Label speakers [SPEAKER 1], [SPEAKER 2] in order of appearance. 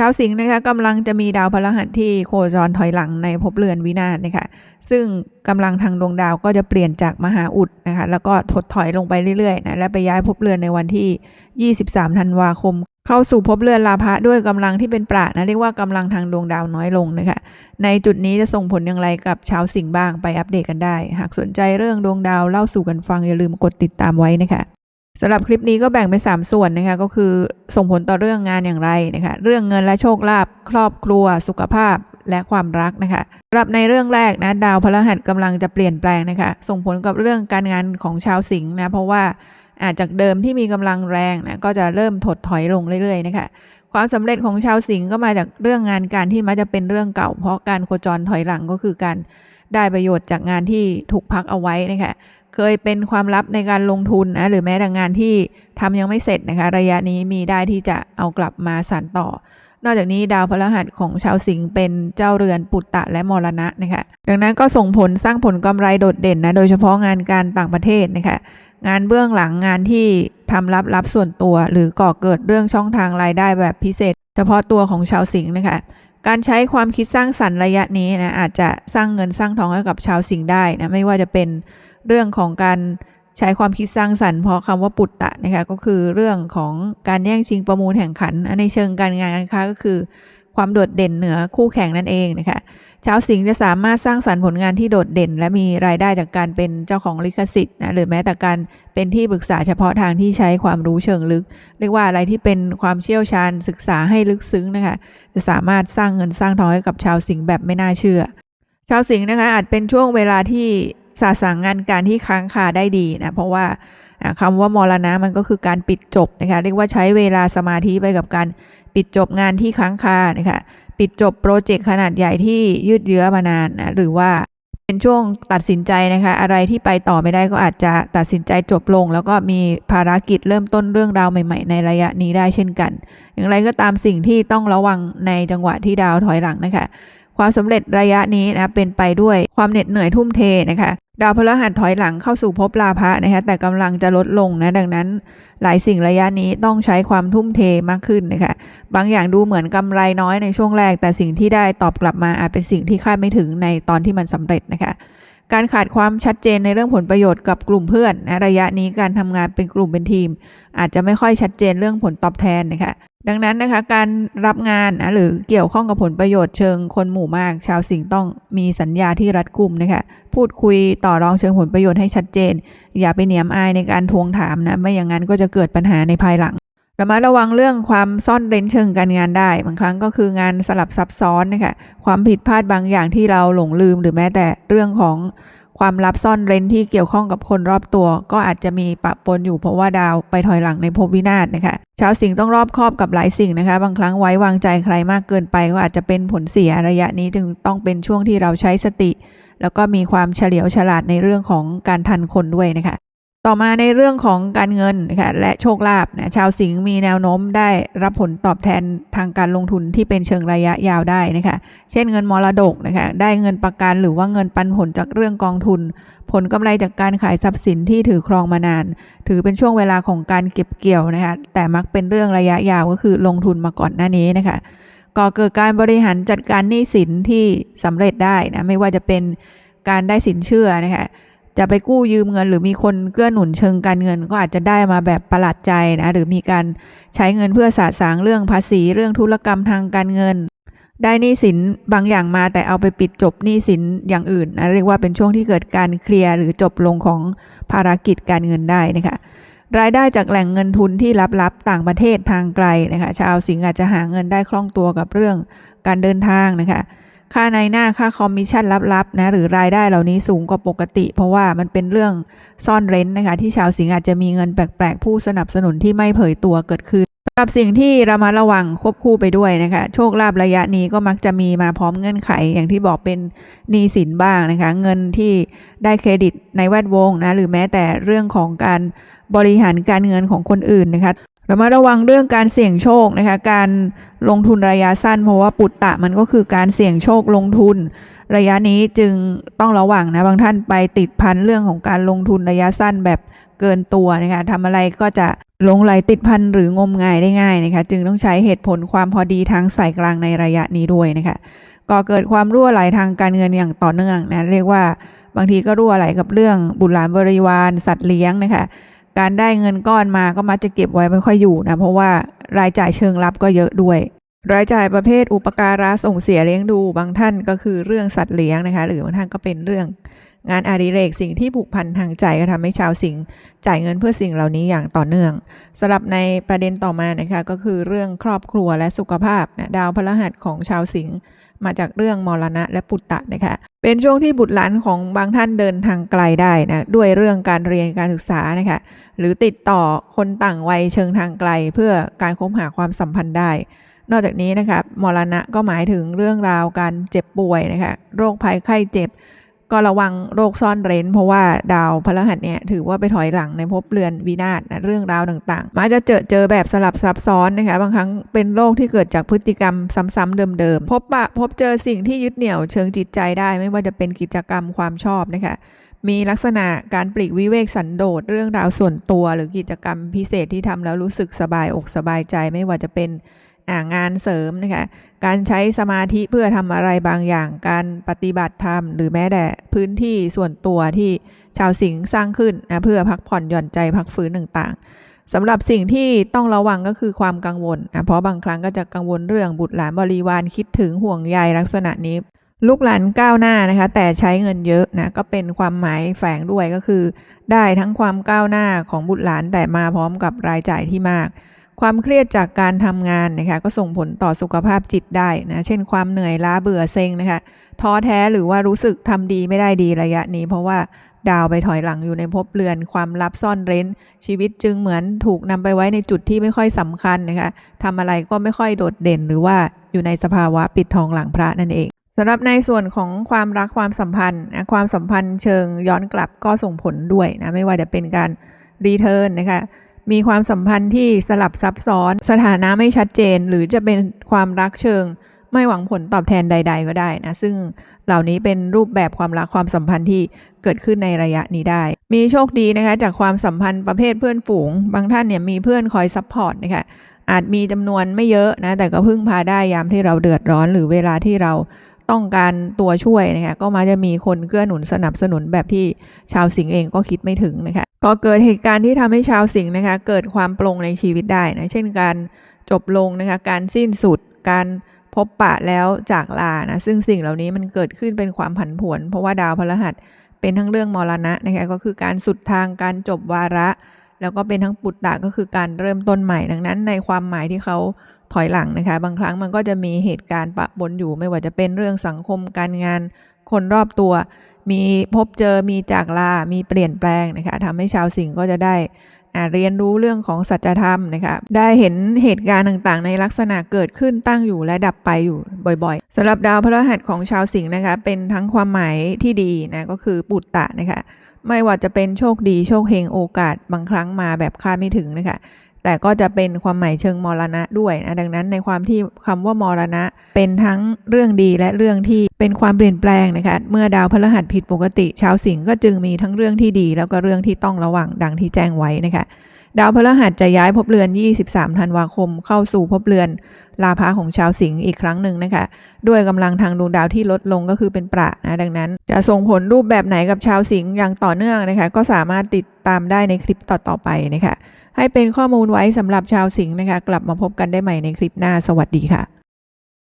[SPEAKER 1] ชาวสิงห์นะคะกำลังจะมีดาวพฤหัสที่โคจรถอยหลังในภพเรือนวินาศนะคะซึ่งกำลังทางดวงดาวก็จะเปลี่ยนจากมหาอุดนะคะแล้วก็ถดถอยลงไปเรื่อยๆนะและไปย้ายภพเรือนในวันที่ 23 ธันวาคม เข้าสู่ภพเรือนลาภะด้วยกำลังที่เป็นประนะเรียกว่ากำลังทางดวงดาวน้อยลงนะคะในจุดนี้จะส่งผลอย่างไรกับชาวสิงห์บ้างไปอัปเดตกันได้ หากสนใจเรื่องดวงดาวเล่าสู่กันฟังอย่าลืมกดติดตามไว้นะคะ สำหรับคลิปนี้ก็แบ่งเป็น3ส่วนนะคะก็คือส่งผลต่อเรื่องงานอย่างไรนะคะเรื่องเงินและโชคลาภครอบครัว สุขภาพและความรักนะคะสำหรับในเรื่องแรกนะดาวพฤหัสกำลังจะเปลี่ยนแปลงนะคะส่งผลกับเรื่องการงานของชาวสิงห์นะเพราะว่าอาจจากเดิมที่มีกำลังแรงนะก็จะเริ่มถดถอยลงเรื่อยๆนะคะความสำเร็จของชาวสิงห์ก็มาจากเรื่องงานการที่มักจะเป็นเรื่องเก่า เพราะการโคจรถอยหลังก็คือการ ได้ประโยชน์จากงานที่ถูกพักเอาไว้นะคะเคยเป็นความลับในการลงทุนนะหรือแม้แต่งานที่ทำยังไม่เสร็จนะคะ ระยะนี้มีได้ที่จะเอากลับมาสานต่อ นอกจากนี้ดาวพฤหัสของชาวสิงห์เป็นเจ้าเรือนปุตตะและมรณะนะคะดังนั้นก็ส่งผลสร้างผลกำไรโดดเด่นนะโดยเฉพาะงานการต่างประเทศนะคะงานเบื้องหลังงานที่ทำลับลับส่วนตัว หรือก่อเกิดเรื่องช่องทางรายได้แบบพิเศษ เฉพาะตัวของชาวสิงห์นะคะ การใช้ความคิดสร้างสรรค์ระยะนี้นะอาจจะสร้างเงินสร้างทองให้กับชาวสิงห์ได้นะไม่ว่าจะเป็นเรื่องของการใช้ความคิดสร้างสรรค์เพราะคำว่าปุตตะนะคะก็คือเรื่องของการแย่งชิงประมูลแข่งขันในเชิงการงานการค้าก็คือความโดดเด่นเหนือคู่แข่งนั่นเองนะคะชาวสิงห์จะสามารถสร้างสรรค์ผลงานที่โดดเด่น และมีรายได้จากการเป็นเจ้าของลิขสิทธิ์นะหรือแม้แต่การเป็นที่ปรึกษาเฉพาะทางที่ใช้ความรู้เชิงลึก เรียกว่าอะไรที่เป็นความเชี่ยวชาญศึกษาให้ลึกซึ้งนะคะจะสามารถสร้างเงินสร้างทองให้กับชาวสิงห์แบบไม่น่าเชื่อ ชาวสิงห์นะคะอาจเป็นช่วงเวลาที่สาสางงานการที่ค้างคาได้ดีนะเพราะว่าอ่าคำว่ามรณะมันก็คือการปิดจบนะคะเรียกว่าใช้เวลาสมาธิไปกับการ ปิดจบงานที่ค้างคานะคะปิดจบโปรเจกต์ขนาดใหญ่ที่ยืดเยื้อมานานนะหรือว่าเป็นช่วงตัดสินใจนะคะ อะไรที่ไปต่อไม่ได้ก็อาจจะตัดสินใจจบลง แล้วก็มีภารกิจเริ่มต้นเรื่องราวใหม่ ๆ ในระยะนี้ได้เช่นกัน อย่างไรก็ตามสิ่งที่ต้องระวังในจังหวะที่ดาวถอยหลังนะคะ ความสำเร็จระยะนี้นะเป็นไปด้วยความเหน็ดเหนื่อยทุ่มเทนะคะดาวพฤหัสถอยหลังเข้าสู่ภพลาภะนะคะแต่กำลังจะลดลงนะดังนั้น หลายสิ่งระยะนี้ต้องใช้ความทุ่มเทมากขึ้นนะคะบางอย่างดูเหมือนกำไรน้อยในช่วงแรก แต่สิ่งที่ได้ตอบกลับมาอาจเป็นสิ่งที่คาดไม่ถึงในตอนที่มันสำเร็จนะคะ การขาดความชัดเจนในเรื่องผลประโยชน์กับกลุ่มเพื่อนนะระยะนี้การทำงานเป็นกลุ่มเป็นทีม อาจจะไม่ค่อยชัดเจนเรื่องผลตอบแทนนะคะดังนั้นนะคะการรับงานนะหรือเกี่ยวข้องกับผลประโยชน์เชิงคนหมู่มาก ชาวสิงห์ต้องมีสัญญาที่รัดกุมนะคะพูดคุยต่อรองเชิงผลประโยชน์ให้ชัดเจน อย่าไปเหนียมอายในการทวงถามนะไม่อย่างนั้นก็จะเกิดปัญหาในภายหลัง ระมัดระวังเรื่องความซ่อนเร้นเชิงการงานได้ บางครั้งก็คืองานสลับซับซ้อนนะคะความผิดพลาดบางอย่างที่เราหลงลืม หรือแม้แต่เรื่องของความลับซ่อนเร้นที่เกี่ยวข้องกับคนรอบตัว ก็อาจจะมีปะปนอยู่เพราะว่าดาวไปถอยหลังในภพวินาศนะคะชาวสิงห์ต้องรอบคอบกับหลายสิ่งนะคะ บางครั้งไว้วางใจใครมากเกินไปก็อาจจะเป็นผลเสียระยะนี้จึงต้องเป็นช่วงที่เราใช้สติ แล้วก็มีความเฉลียวฉลาดในเรื่องของการทันคนด้วยนะคะ ต่อมาในเรื่องของการเงินนะคะและโชคลาภนะชาวสิงห์มีแนวโน้มได้รับผลตอบแทนทางการลงทุนที่เป็นเชิงระยะยาวได้นะคะเช่นเงินมรดกนะคะได้เงินประกันหรือว่าเงินปันผลจากเรื่องกองทุน ผลกำไรจากการขายทรัพย์สินที่ถือครองมานาน ถือเป็นช่วงเวลาของการเก็บเกี่ยวนะคะแต่มักเป็นเรื่องระยะยาวก็คือลงทุนมาก่อนหน้านี้นะคะก่อเกิดการบริหารจัดการหนี้สินที่สำเร็จได้นะไม่ว่าจะเป็นการได้สินเชื่อนะคะ จะไปกู้ยืมเงิน หรือมีคนเกื้อหนุนเชิงการเงิน ก็อาจจะได้มาแบบประหลาดใจนะหรือมีการใช้เงินเพื่อสะสางเรื่องภาษีเรื่องธุรกรรมทางการเงิน ได้หนี้สินบางอย่างมาแต่เอาไปปิดจบหนี้สินอย่างอื่นนะเรียกว่าเป็นช่วงที่เกิดการเคลียร์หรือจบลงของภารกิจการเงินได้นะคะรายได้จากแหล่งเงินทุนที่ลับๆต่างประเทศทางไกลนะคะชาวสิงห์อาจจะหาเงินได้คล่องตัวกับเรื่องการเดินทางนะคะ ค่าในหน้าค่าคอมมิชชั่นลับๆนะหรือรายได้เหล่านี้สูงกว่าปกติ เพราะว่ามันเป็นเรื่องซ่อนเร้นนะคะ ที่ชาวสิงห์อาจจะมีเงินแปลกๆ ผู้สนับสนุนที่ไม่เผยตัวเกิดขึ้นสำหรับสิ่งที่เระมัดระวังควบคู่ไปด้วยนะคะ โชคลาภระยะนี้ก็มักจะมีมาพร้อมเงื่อนไข อย่างที่บอกเป็นหนี้สินบ้างนะคะ เงินที่ได้เครดิตในแวดวงนะหรือแม้แต่เรื่องของการบริหารการเงินของคนอื่นนะคะ ระมัดระวังเรื่องการเสี่ยงโชคนะคะ การลงทุนระยะสั้น เพราะว่าปุตตะมันก็คือการเสี่ยงโชคลงทุน ระยะนี้จึงต้องระวังนะบางท่านไปติดพันเรื่องของการลงทุนระยะสั้นแบบเกินตัวนะคะทำอะไรก็จะหลงไหลติดพันหรืองมงายได้ง่ายนะคะจึงต้องใช้เหตุผลความพอดีทางสายกลางในระยะนี้ด้วยนะคะก่อเกิดความรั่วไหลทางการเงินอย่างต่อเนื่องนะเรียกว่าบางทีก็รั่วไหลกับเรื่องบุตรหลานบริวารสัตว์เลี้ยงนะคะ การได้เงินก้อนมาก็มักจะเก็บไว้ไม่ค่อยอยู่นะเพราะว่ารายจ่ายเชิงรับก็เยอะด้วย รายจ่ายประเภทอุปการะส่งเสียเลี้ยงดู บางท่านก็คือเรื่องสัตว์เลี้ยงนะคะ หรือบางท่านก็เป็นเรื่อง งานอดิเรกสิ่งที่ผูกพันทางใจก็ทำให้ชาวสิงห์จ่ายเงินเพื่อสิ่งเหล่านี้อย่างต่อเนื่องสำหรับในประเด็นต่อมานะคะก็คือเรื่องครอบครัวและสุขภาพนะดาวพฤหัสของชาวสิงห์มาจากเรื่องมรณะและปุตตะนะคะเป็นช่วงที่บุตรหลานของบางท่านเดินทางไกลได้นะด้วยเรื่องการเรียนการศึกษานะคะหรือติดต่อคนต่างวัยเชิงทางไกล เพื่อการคบหาความสัมพันธ์ได้ นอกจากนี้นะคะมรณะก็หมายถึงเรื่องราวการเจ็บป่วยนะคะโรคภัยไข้เจ็บ ก็ระวังโรคซ่อนเร้น เพราะว่าดาวพฤหัสเนี่ยถือว่าไปถอยหลังในภพเรือนวินาศนะเรื่องราวต่างๆมักจะเจอเจอแบบสลับซับซ้อนนะคะบางครั้งเป็นโรคที่เกิดจากพฤติกรรมซ้ำๆเดิมๆพบปะพบเจอสิ่งที่ยึดเหนี่ยวเชิงจิตใจได้ไม่ว่าจะเป็นกิจกรรมความชอบนะคะมีลักษณะการปลีกวิเวกสันโดษเรื่องราวส่วนตัว หรือกิจกรรมพิเศษที่ทำแล้วรู้สึกสบายอกสบายใจไม่ว่าจะเป็น งานเสริมนะคะการใช้สมาธิเพื่อทำอะไรบางอย่าง การปฏิบัติธรรม หรือแม้แต่พื้นที่ส่วนตัวที่ชาวสิงห์สร้างขึ้นนะเพื่อพักผ่อนหย่อนใจพักฟื้นต่างๆสำหรับสิ่งที่ต้องระวังก็คือความกังวลนะเพราะบางครั้งก็จะกังวลเรื่องบุตรหลานบริวารคิดถึงห่วงใยลักษณะนี้ ลูกหลานก้าวหน้านะคะ แต่ใช้เงินเยอะนะก็เป็นความหมายแฝงด้วยก็คือ ได้ทั้งความก้าวหน้าของบุตรหลานแต่มาพร้อมกับรายจ่ายที่มาก ความเครียดจากการทำงานนะคะก็ส่งผลต่อสุขภาพจิตได้นะเช่นความเหนื่อยล้าเบื่อเซ็งนะคะท้อแท้หรือว่ารู้สึกทำดีไม่ได้ดีระยะนี้ เพราะว่าดาวไปถอยหลังอยู่ในภพเรือน ความลับซ่อนเร้น ชีวิตจึงเหมือนถูกนำไปไว้ในจุดที่ไม่ค่อยสำคัญนะคะทำอะไรก็ไม่ค่อยโดดเด่น หรือว่าอยู่ในสภาวะปิดทองหลังพระนั่นเองสำหรับในส่วนของความรักความสัมพันธ์นะความสัมพันธ์เชิงย้อนกลับก็ส่งผลด้วยนะไม่ว่าจะเป็นการรีเทิร์นนะคะ มีความสัมพันธ์ที่สลับซับซ้อน สถานะไม่ชัดเจน หรือจะเป็นความรักเชิง ไม่หวังผลตอบแทนใด ๆ ก็ได้นะ ซึ่งเหล่านี้เป็นรูปแบบความรักความสัมพันธ์ที่เกิดขึ้นในระยะนี้ได้ มีโชคดีนะคะจากความสัมพันธ์ประเภทเพื่อนฝูง บางท่านเนี่ยมีเพื่อนคอยซัพพอร์ตนะคะอาจมีจำนวนไม่เยอะนะ แต่ก็พึ่งพาได้ยามที่เราเดือดร้อนหรือเวลาที่เรา ต้องการตัวช่วยนะคะก็มาจะมีคนเกื้อหนุนสนับสนุนแบบที่ชาวสิงห์เองก็คิดไม่ถึงนะคะก็เกิดเหตุการณ์ที่ทำให้ชาวสิงห์นะคะเกิดความปลงในชีวิตได้นะเช่นการจบลงนะคะการสิ้นสุดการพบปะแล้วจากลานะซึ่งสิ่งเหล่านี้มันเกิดขึ้นเป็นความผันผวน เพราะว่าดาวพฤหัสเป็นทั้งเรื่องมรณะนะคะก็คือการสุดทางการจบวาระ แล้วก็เป็นทั้งปุตตะก็คือการเริ่มต้นใหม่ดังนั้น ในความหมายที่เขา ถอยหลังนะคะ บางครั้งมันก็จะมีเหตุการณ์ปะปนอยู่ ไม่ว่าจะเป็นเรื่องสังคมการงานคนรอบตัว มีพบเจอมีจากลา มีเปลี่ยนแปลงนะคะทำให้ชาวสิงห์ก็จะได้เรียนรู้เรื่องของสัจธรรมนะคะ ได้เห็นเหตุการณ์ต่างๆ ในลักษณะเกิดขึ้นตั้งอยู่และดับไปอยู่บ่อยๆสำหรับดาวพฤหัสของชาวสิงห์นะคะ เป็นทั้งความหมายที่ดีนะก็คือปุตตะนะคะ ไม่ว่าจะเป็นโชคดีโชคเฮงโอกาสบางครั้งมาแบบคาดไม่ถึงนะคะ แต่ก็จะเป็นความหมายเชิงมรณะด้วยนะดังนั้นในความที่คำว่ามรณะ เป็นทั้งเรื่องดีและเรื่องที่เป็นความเปลี่ยนแปลงนะคะเมื่อดาวพฤหัสผิดปกติ ชาวสิงห์ก็จึงมีทั้งเรื่องที่ดี แล้วก็เรื่องที่ต้องระวังดังที่แจ้งไว้นะคะดาวพฤหัสจะย้ายภพเรือน 23 ธันวาคม เข้าสู่ภพเรือน ลาภาของชาวสิงห์อีกครั้งหนึ่งนะคะ ด้วยกำลังทางดวงดาวที่ลดลงก็คือเป็นประนะ ดังนั้น จะส่งผลรูปแบบไหนกับชาวสิงห์อย่างต่อเนื่องนะคะ ก็สามารถติดตามได้ในคลิปต่อๆไปนะคะ ให้เป็นข้อมูลไว้สำหรับชาวสิงห์นะคะ กลับมาพบกันได้ใหม่ในคลิปหน้าสวัสดีค่ะ